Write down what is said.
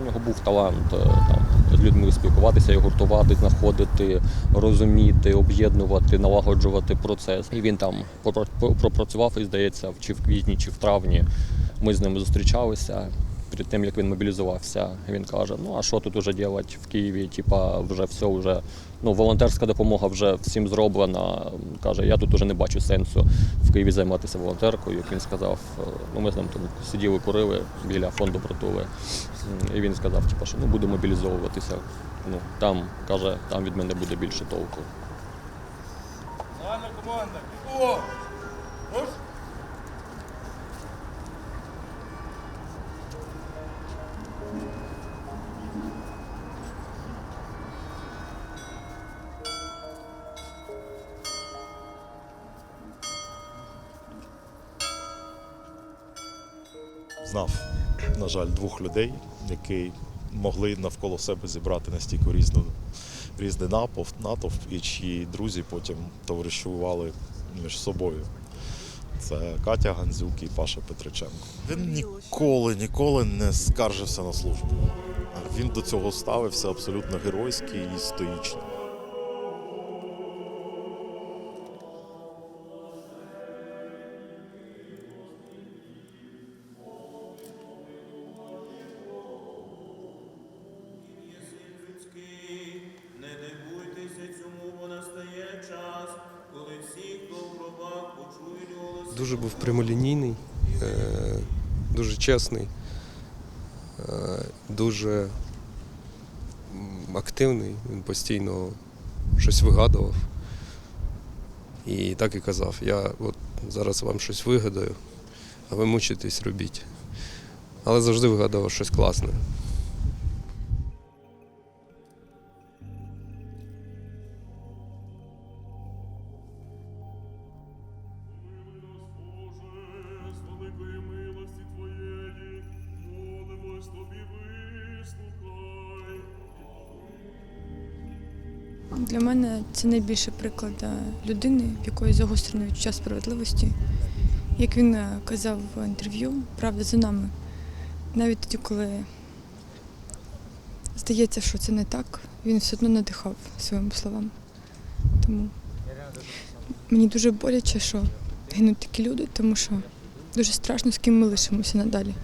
У нього був талант е, там, з людьми спілкуватися, і гуртувати, знаходити, розуміти, об'єднувати, налагоджувати процес. І він там пропра- пропрацював, і здається, чи в квітні, чи в травні ми з ним зустрічалися. Перед тим як він мобілізувався, він каже: ну а що тут уже робити в Києві? Типа, вже все, вже ну волонтерська допомога вже всім зроблена. Каже, я тут уже не бачу сенсу в Києві займатися волонтеркою. Як він сказав, е, ну ми з ним там сиділи, курили біля фонду притули. І він сказав, типу, що ну буду мобілізовуватися. Ну там каже, там від мене буде більше толку. Ладно, команда. О! Знав, на жаль, двох людей, які могли навколо себе зібрати настільки різну, різний натовп, натовп, і чиї друзі потім товаришували між собою. Це Катя Гандзюк і Паша Петриченко. Він ніколи, ніколи не скаржився на службу. Він до цього ставився абсолютно геройський і стоїчно. Дуже був прямолінійний, е, дуже чесний, е, дуже активний. Він постійно щось вигадував. І так і казав, я от зараз вам щось вигадаю, а ви мучитесь, робіть. Але завжди вигадував щось класне. Для мене це найбільший приклад е, людини, в якої загострений відчуття справедливості. Як він е, казав в інтерв'ю, правда за нами. Навіть тоді, коли здається, що це не так, він все одно надихав своїми словами. Тому мені дуже боляче, що гинуть такі люди, тому що дуже страшно, з ким ми лишимося надалі.